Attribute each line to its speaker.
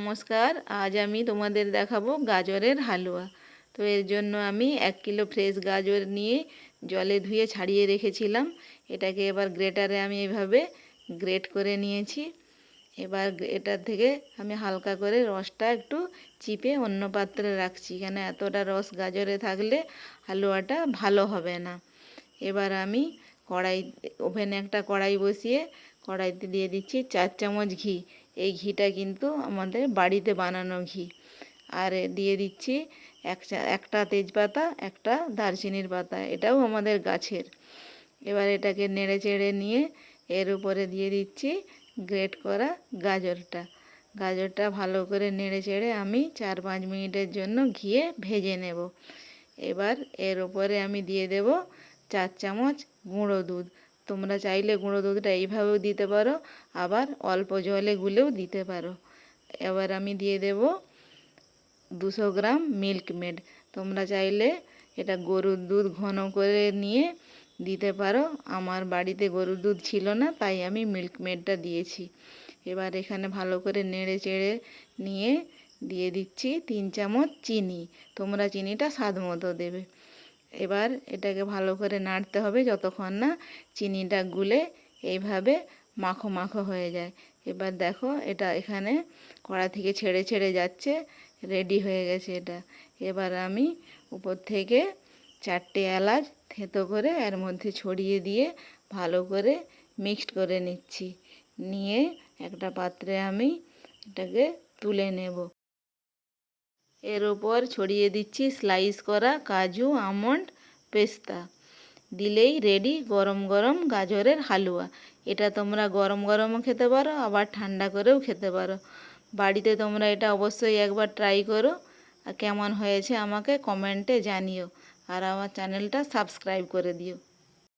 Speaker 1: নমস্কার, আজ আমি তোমাদের দেখাবো গাজরের হালুয়া। তো এর জন্য আমি এক কিলো ফ্রেশ গাজর নিয়ে জলে ধুয়ে ছাড়িয়ে রেখেছিলাম। এটাকে এবার গ্রেটারে আমি এভাবে গ্রেট করে নিয়েছি। এবার এটার থেকে আমি হালকা করে রসটা একটু চিপে অন্য পাত্রে রাখছি, কেন এতটা রস গাজরে থাকলে হালুয়াটা ভালো হবে না। এবার আমি কড়াই, ওভেনে একটা কড়াই বসিয়ে কড়াইতে দিয়ে দিচ্ছি চার চামচ ঘি। এই ঘিটা কিন্তু আমাদের বাড়িতে বানানো ঘি। আর দিয়ে দিচ্ছি এক একটা তেজপাতা, একটা দারচিনির পাতা, এটাও আমাদের গাছের। এবার এটাকে নেড়ে চেড়ে নিয়ে এর উপরে দিয়ে দিচ্ছি গ্রেট করা গাজরটা। গাজরটা ভালো করে নেড়ে চেড়ে আমি চার পাঁচ মিনিটের জন্য ঘিয়ে ভেজে নেব। এবার এর উপরে আমি দিয়ে দেব চার চামচ গুঁড়ো দুধ। তোমরা চাইলে গুঁড়ো দুধটা এইভাবেও দিতে পারো, আবার অল্প জলে গুলেও দিতে পারো। এবার আমি দিয়ে দেব দুশো গ্রাম মিল্ক মেড। তোমরা চাইলে এটা গরুর দুধ ঘন করে নিয়ে দিতে পারো। আমার বাড়িতে গরুর দুধ ছিল না, তাই আমি মিল্ক মেডটা দিয়েছি। এবার এখানে ভালো করে নেড়ে চেড়ে নিয়ে দিয়ে দিচ্ছি তিন চামচ চিনি। তোমরা চিনিটা স্বাদ মতো দেবে। এবার এটাকে ভালো করে নাড়তে হবে যতক্ষণ না চিনিটা গুলে এইভাবে মাখো মাখো হয়ে যায়। এবার দেখো এটা এখানে কড়া থেকে ছেড়ে ছেড়ে যাচ্ছে রেডি হয়ে গেছে এটা। এবার আমি উপর থেকে চারটে এলাচ থেতো করে এর মধ্যে ছড়িয়ে দিয়ে ভালো করে মিক্সড করে নিচ্ছি। নিয়ে একটা পাত্রে আমি এটাকে তুলে নেব। এর ওপর ছড়িয়ে দিচ্ছি স্লাইস করা কাজু, আমন্ড, পেস্তা। দিলেই রেডি গরম গরম গাজরের হালুয়া। এটা তোমরা গরম গরমও খেতে পারো, আবার ঠান্ডা করেও খেতে পারো। বাড়িতে তোমরা এটা অবশ্যই একবার ট্রাই করো। আর কেমন হয়েছে আমাকে কমেন্টে জানিও। আর আমার চ্যানেলটা সাবস্ক্রাইব করে দিও।